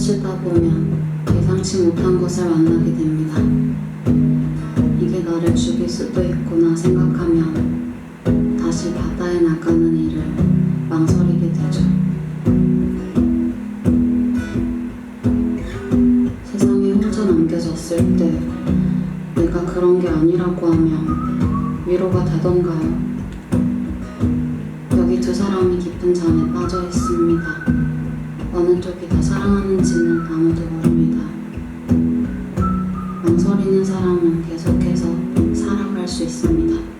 헤엄치다 보면 예상치 못한 것을 만나게 됩니다. 이게 나를 죽일 수도 있구나 생각하면 다시 바다에 나가는 일을 망설이게 되죠. 세상에 혼자 남겨졌을 때 내가 그런 게 아니라고 하면 위로가 되던가요? 여기 두 사람이 깊은 잠에 빠져 있습니다. 어느 쪽이 더 사랑하는지는 아무도 모릅니다. 망설이는 사람은 계속해서 살아갈 수 있습니다.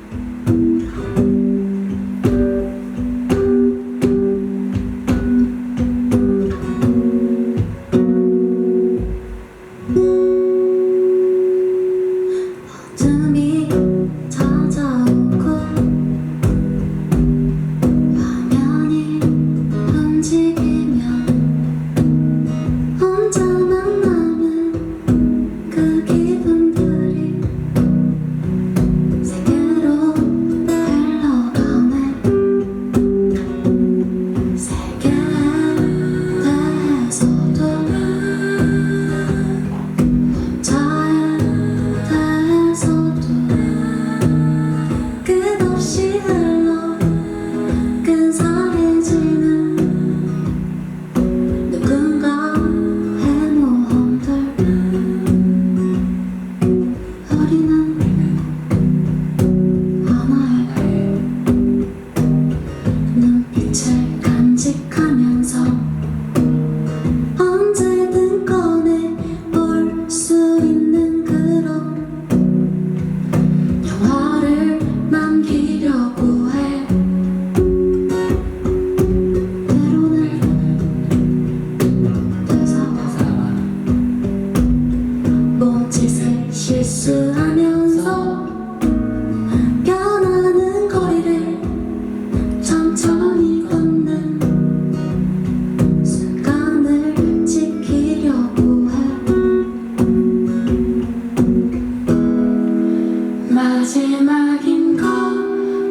마지막인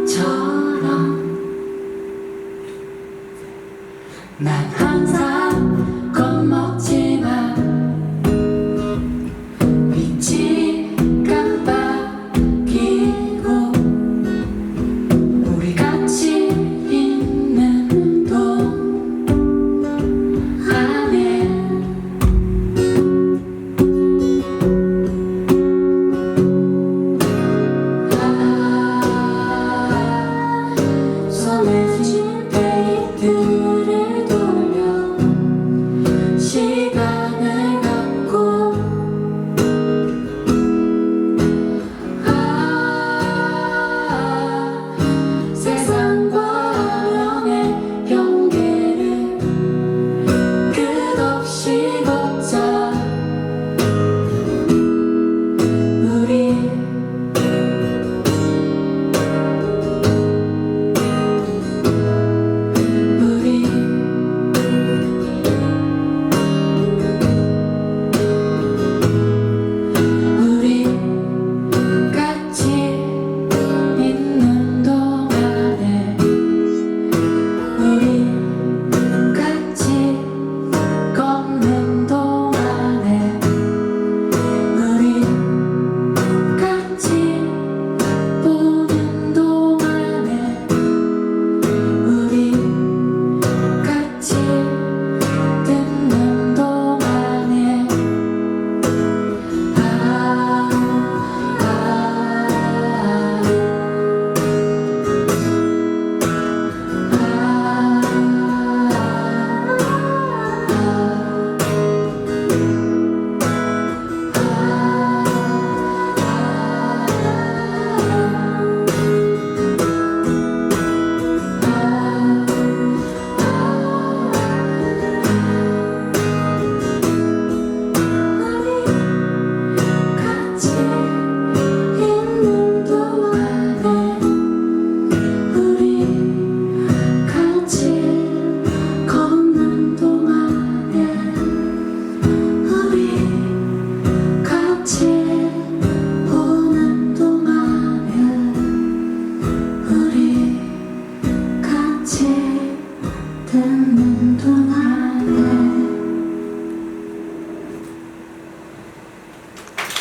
것처럼. 난 항상 시간.